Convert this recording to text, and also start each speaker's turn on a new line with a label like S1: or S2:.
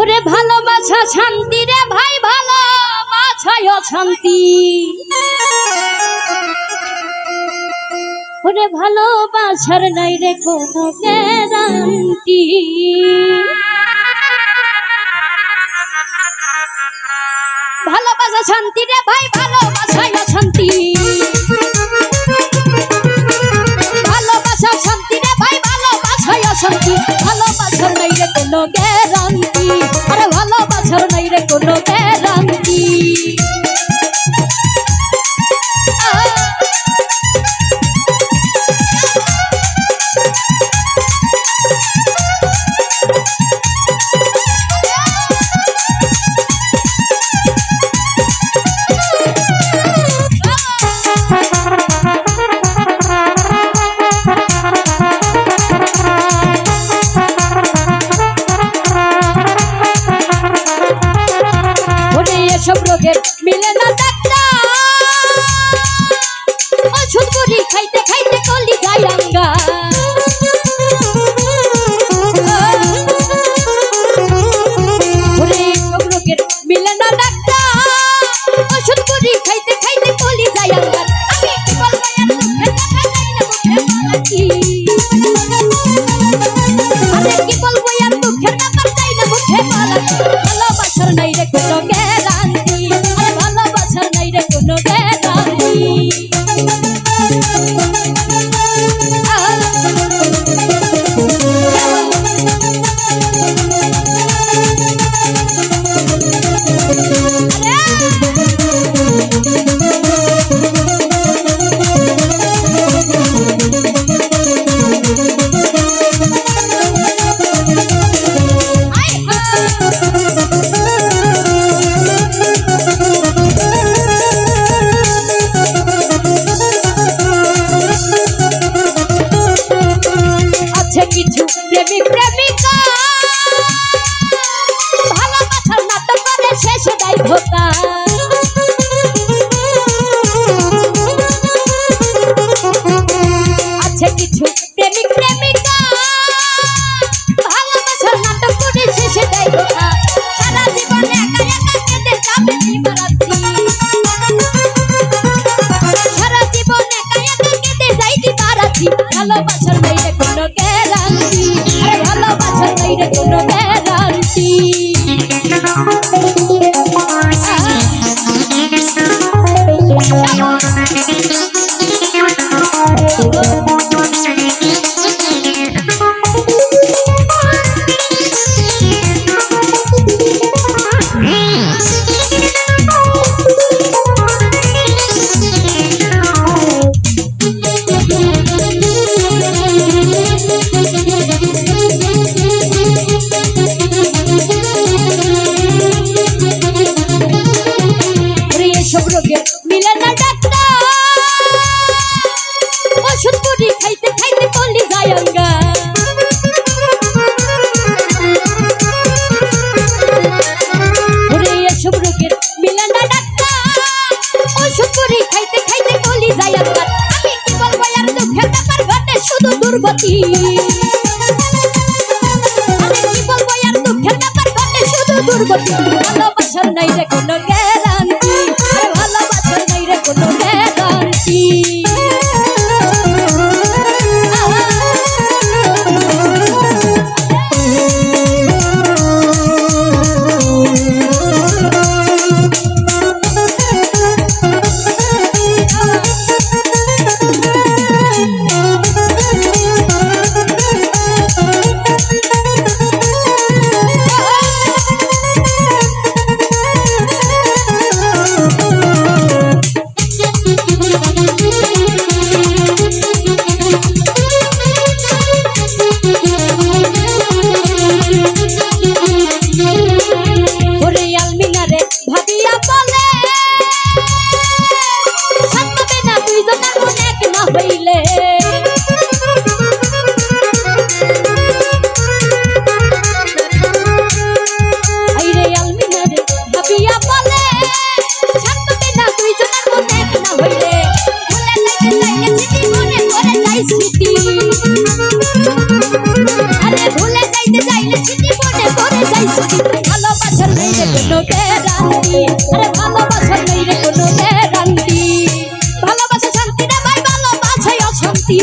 S1: ওরে ভালোবাসা শান্তি রে ভাই, ভালোবাসায় শান্তি ওরে ভালোবাসার নাই রে কোনো গ্যারান্টি। ভালোবাসা শান্তি রে ভাই ভালোবাসায় কোনো গ্যারান্টি আরে ভালোবাসার নাই রে কোনো এসব রোগের মিলে না ডাক্তার ধোকা আছে কিছু প্রেমিক প্রেমিকা। ভালোবাসার নাটক করে শেষে দেয় সারা নাই কোনো গ্যারান্টি। ভালোবাসার নাই রে কোনো গ্যারান্টি। ওরে এনেছি মনে করে যাই ছুটি ভালোবাসার নেই রে কোনো গ্যারান্টি আরে ভালোবাসার নেই রে কোনো গ্যারান্টি ভালোবাসা শান্তি রে ভাই, ভালোবাসাই অশান্তি।